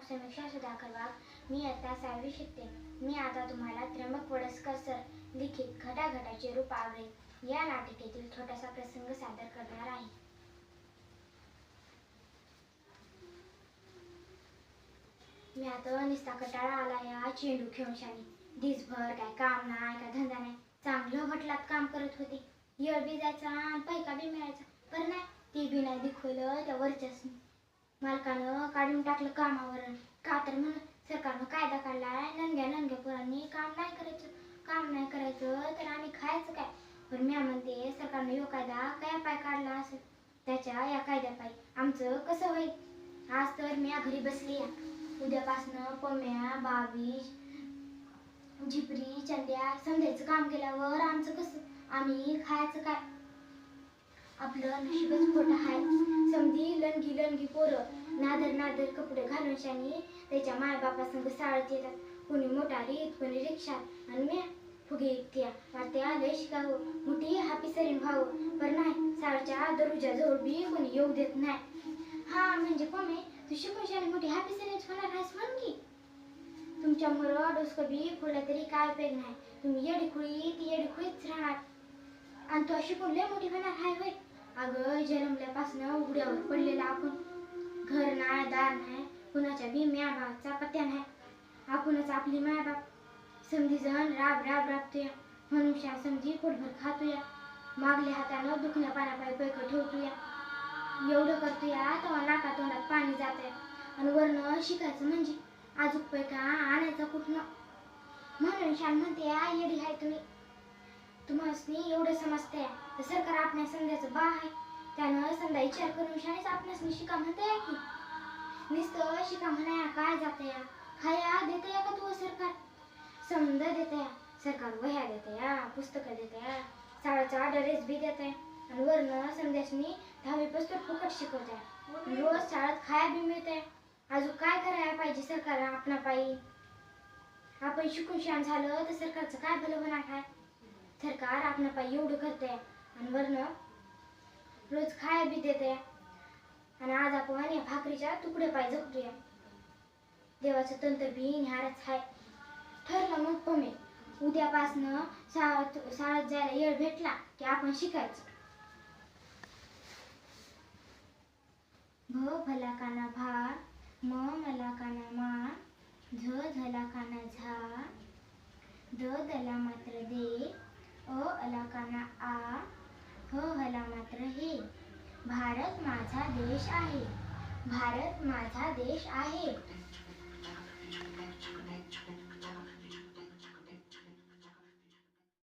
समीक्षा सुधाकर वाघ मी आता सहावी शिकते. मी आता तुम्हाला त्र्यंबक वडसकर सर लिखित घटाघटाचे रूप आवडेल. या नाटिकेतील छोटासा प्रसंग सादर करणार आहे. मी आता निस्ता कटाळा आला या चेंडू खेळशाने दिसभर काय काम नाही काय धंदा नाही. चांगलं भटलात काम करत होते. येळ बी जायचा आणि पैका बी मिळायचा. पण नाही ती बी नाही दिखवलं त्या वरच्याच मालकानं काढून टाकलं कामावर का तर म्हणून सरकारनं कायदा काढलाय नंग्या नंग्या पोरांनी काम नाही करायचं काम नाही करायचं तर आम्ही खायचं काय? पण मी म्हणते सरकारनं यो कायदा काय पाय काढला असेल त्याच्या या कायद्यापायी आमचं कसं होईल? आज तर मी या घरी बसली या उद्यापासनं पम्या बावीस झिपरी चंद्या समजायचं काम केल्यावर आमचं कसं? आम्ही खायचं काय? आपलं नशीबच खोटं आहे समधी लंगी लंगी पोरं नादर नादर कपडे घालून शानी त्याच्या मायबापासंग साळत येतात कोणी मोटारीत कोणी रिक्षा. आणि मी फुगे इतक्या वाटते आलंय शिकावं मोठी हापीसरीन व्हावं. पण नाही साळच्या दरुजा जोर बी कोणी येऊ देत नाही. हा म्हणजे पमे तू शिकून शानी मोठी हापीसरीच होणार आहेस म्हण की तुमच्यामुळं डोसकं बी फोडलं तरी काय पेग नाही. तुम्ही येडी खुळी ती येडी खुळीच राहणार. आणि तो शिकून लय मोठी होणार हाय होय अगं जन्मल्यापासनं उघड्यावर पडलेला आपण. घर नाही दार नाही कुणाच्या बी म्या पत्या पत्त्या नाही. आपणच आपली माय बाप समधी जण राब राब राबतोया. मनुष्या समजी पोटभर खातोया. मागल्या हातानं दुखण्या पाण्यापायी पैक ठेवतोया. एवढं करतोया तेव्हा नाका तोंडात पाणी जाते आणि वरनं शिकायचं म्हणजे आजूक पैका आणायचं कुठनं? म्हणून शान म्हणते येडी हाय तुम्ही. तुम्हाला एवढं समजते तर सरकार आपल्या संध्याचं बा आहे. त्यानं समजा विचार करून शाळेच आपल्यास शिका म्हणते या की? नुसतं शिका म्हणाया काय जाते या? खाया देते या का तू सरकार? समज देते या सरकार वह्या देते या पुस्तकं देते या शाळेचा ड्रेस बी देते आणि वरनं संध्यासनी दहावी पुस्तक फुकट शिकवते रोज शाळेत खाया बी मिळते अजून काय करायला पाहिजे सरकार आपणा पायी? आपण शिकून शान झालं तर सरकारचं काय भलं होणार काय सरकार आपणा पायी एवढं करते आणि वरनं रोज खाया बी देते. आणि आज आपण या भाकरीच्या तुकडे पाय जपूया देवाचं तंत्र बी न्यारच आहे ठरलं मग पमे. उद्यापासनं शाळेत शाळेत जायला येळ भेटला की आपण शिकायचं. भ भला काना भा म मला काना मा झ झला काना झा द दला मात्र दे अ अला काना आ हो हला मात्र हे. भारत माझा देश आहे. भारत माझा देश आहे.